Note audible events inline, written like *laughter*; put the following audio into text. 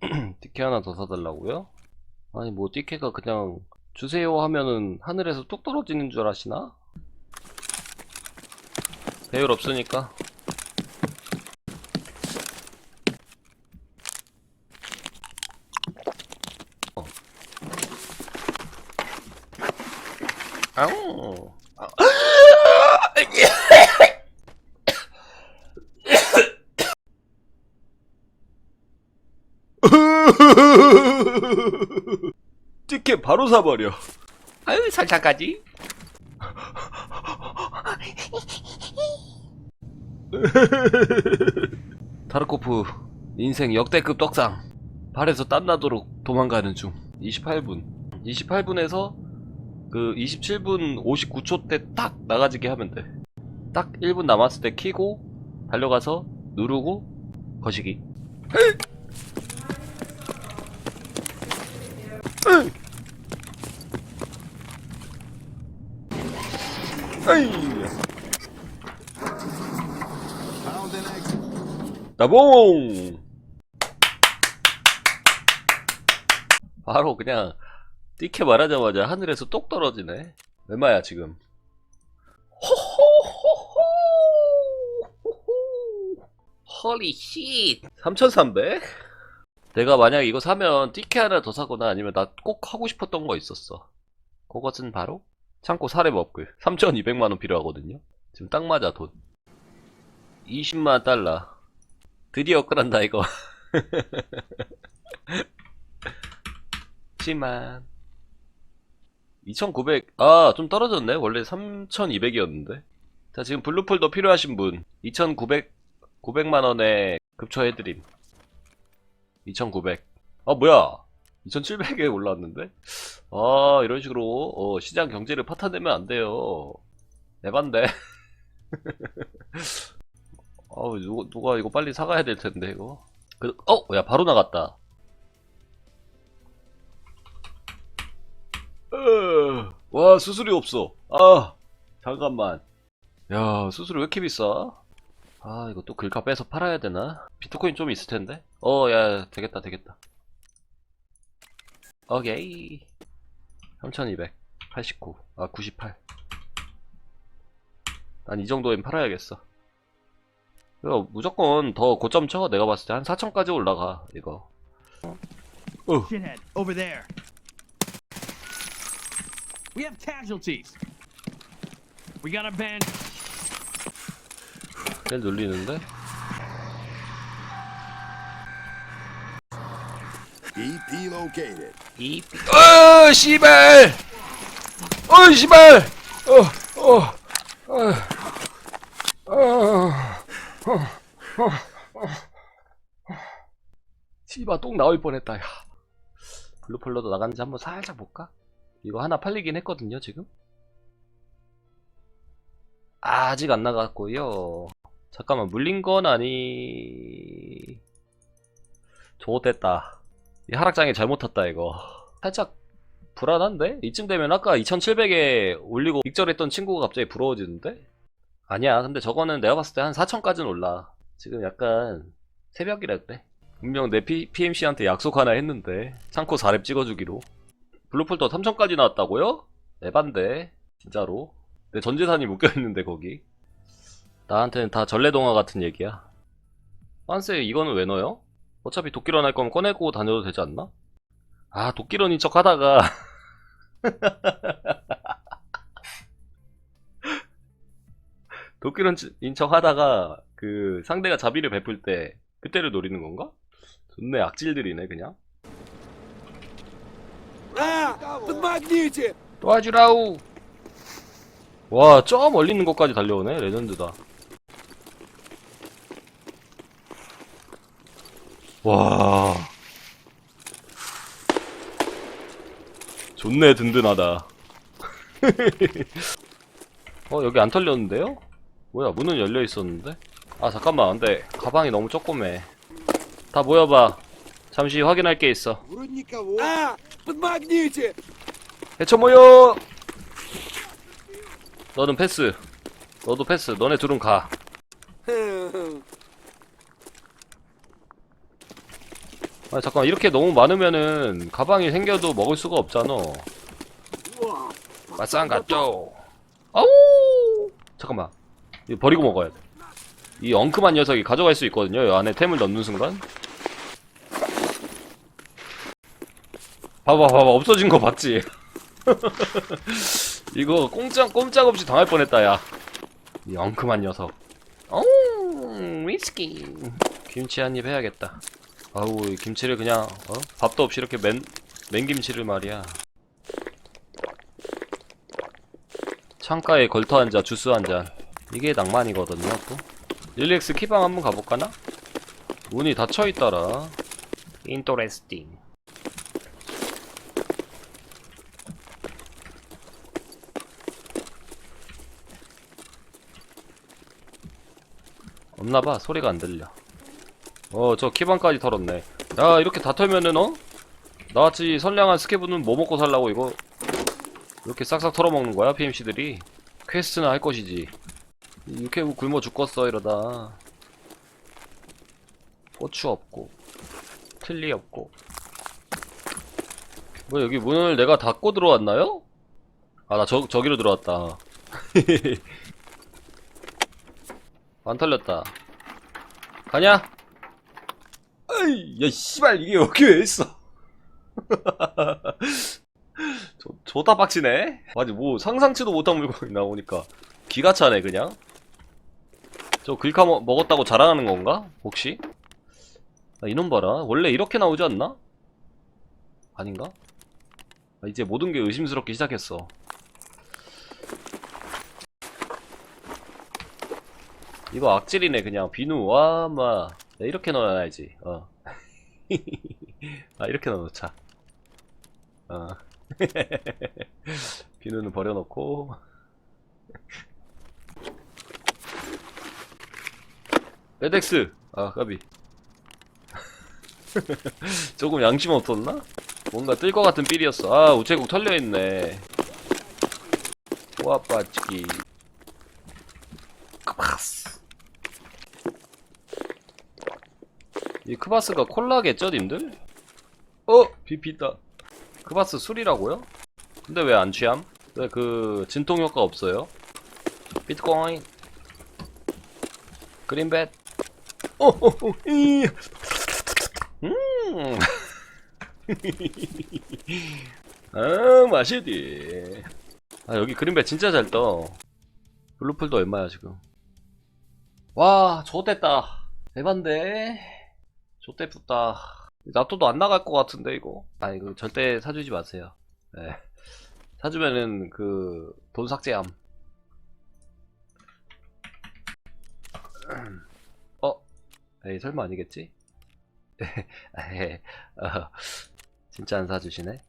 *clears throat* 티켓 하나 더 사달라고요? 아니 뭐 티켓가 그냥 주세요 하면은 하늘에서 뚝 떨어지는 줄 아시나? 배율 없으니까 어. 아우 *laughs* 티켓 바로 사버려. 아유 설탕까지. *laughs* 타르코프 인생 역대급 떡상. 발에서 땀나도록 도망가는 중. 28분. 28분에서 그 27분 59초 때 딱 나가지게 하면 돼. 딱 1분 남았을 때 키고 달려가서 누르고 거시기. 나봉! 바로 그냥 띠케 말하자마자 하늘에서 똑 떨어지네. 얼마야 지금? 헐리 씨. 3,300? 내가 만약 이거 사면 띠케 하나 더 사거나 아니면 나 꼭 하고 싶었던 거 있었어. 그것은 바로 창고 사례 업글 3,200만원 필요하거든요. 지금 딱 맞아 돈. 20만 달러. 드디어 끌한다 이거. *laughs* 10만. 2,900. 아, 좀 떨어졌네. 원래 3,200이었는데. 자, 지금 블루폴더 필요하신 분. 2,900, 900만 원에 급처해드림. 2,900. 아, 뭐야. 2,700에 올라왔는데? 아, 이런 식으로, 어, 시장 경제를 파탄내면 안 돼요. 에반데. 어우, 누가, 누가 이거 빨리 사가야 될 텐데, 이거. 그, 어, 야, 바로 나갔다. 으, 와, 수수료 없어. 아, 잠깐만. 야, 수수료 왜 이렇게 비싸? 아, 이거 또 글카 빼서 팔아야 되나? 비트코인 좀 있을 텐데? 어, 야, 되겠다, 되겠다. 오케이. 3200. 89. 아, 98. 난 이 정도엔 팔아야겠어. 이거 무조건 더 고점 쳐. 내가 봤을 때 한 4천까지 올라가, 이거. Shithead, over there. We have casualties. We got a band. 쟤 눌리는데? 이, 어, 씨발! 어, 씨발! 어, 어, 어, 어, 어, 어, 어. 씨발, 똥 나올 뻔했다, 야. 블루폴러도 나갔는지 한번 살짝 볼까? 이거 하나 팔리긴 했거든요, 지금? 아직 안 나갔고요. 잠깐만, 물린 건 아니... 좋됐다. 이 하락장에 잘못 탔다 이거 살짝 불안한데? 이쯤 되면 아까 2700에 올리고 익절했던 친구가 갑자기 부러워지는데? 아니야 근데 저거는 내가 봤을 때 한 4000까지는 올라 지금 약간 새벽이라 그래 분명 내 P, PMC한테 약속 하나 했는데 창고 4렙 찍어주기로 블루폴더 3000까지 나왔다고요? 에반데 진짜로 내 전재산이 묶여있는데 거기 나한테는 다 전래동화 같은 얘기야 빤스 이거는 왜 넣어요? 어차피 도끼런 할 거면 꺼내고 다녀도 되지 않나? 아, 도끼런인 척 하다가. *laughs* 도끼런인 척 하다가, 그, 상대가 자비를 베풀 때, 그때를 노리는 건가? 좋네, 악질들이네, 그냥. 도와주라우! 와, 저 멀리 있는 것까지 달려오네? 레전드다. 와. 좋네, 든든하다. *laughs* 어, 여기 안 털렸는데요? 뭐야, 문은 열려 있었는데? 아, 잠깐만, 안 돼. 가방이 너무 조그매. 다 모여봐. 잠시 확인할 게 있어. Вроде никого. А, подмагните! 해쳐 모여! 너는 패스. 너도 패스. 너네 둘은 가. *laughs* 아 잠깐 이렇게 너무 많으면은 가방이 생겨도 먹을 수가 없잖아. 마쌍가쪼 아우! 잠깐만. 이거 버리고 먹어야 돼이 엉큼한 녀석이 가져갈 수 있거든요. 이 안에 템을 넣는 순간. 봐봐 봐봐. 없어진 거 봤지? *laughs* 이거 꼼짝 꼼짝없이 당할 뻔했다 야이 엉큼한 녀석. 어 위스키. 김치 한 입 해야겠다 아우 이 김치를 그냥 어? 밥도 없이 이렇게 맨 맨김치를 말이야. 창가에 걸터 앉아 주스 한 잔. 이게 낭만이거든요 또. 릴렉스 키방 한번 가볼까나? 문이 닫혀있더라. 인터레스팅 없나봐 소리가 안 들려 어 저 키방까지 털었네. 야 이렇게 다 털면은 어? 나같이 선량한 스케브는 뭐 먹고 살라고 이거? 이렇게 싹싹 털어먹는 거야 PMC들이? 퀘스트나 할 것이지. 이렇게 굶어 죽겠어 이러다. 고추 없고 틀리 없고. 뭐 여기 문을 내가 닫고 들어왔나요? 아 나 저, 저기로 들어왔다. *laughs* 안 털렸다. 가냐? 야 씨발 이게 여기 왜 있어 *laughs* 저, 좋다 빡치네 맞아 뭐 상상치도 못한 물건이 나오니까 기가 차네 그냥 저 글카 먹, 먹었다고 자랑하는 건가? 혹시? 아, 이놈 봐라 원래 이렇게 나오지 않나? 아닌가? 아, 이제 모든 게 의심스럽게 시작했어 이거 악질이네 그냥 비누 와마 이렇게 넣어놔야지 어. *laughs* 아 이렇게 넣어놓자. 어. *laughs* 비누는 버려놓고. *laughs* 레덱스! 아 까비. 조금 양심 없었나? 뭔가 뜰 것 같은 삘이었어. 아 우체국 털려있네. 꼬아빠치기 크바스 이 크바스가 콜라겠죠 님들? 어? 비피다 크바스 술이라고요? 근데 왜 안 취함? 왜 그 진통 효과 없어요? 비트코인 그린벳 오호호 이 음. *laughs* 아 맛있디 아 여기 그린벳 진짜 잘 떠 블루풀도 얼마야 지금 와 좋댔다 대반데 좋대뿌다. 나토도 안 나갈 것 같은데 이거. 아 이거 절대 사주지 마세요. 네. 사주면은 그 돈 삭제함. *clears throat* 어? 에이 설마 아니겠지? 에헤, *laughs* 어, 진짜 안 사주시네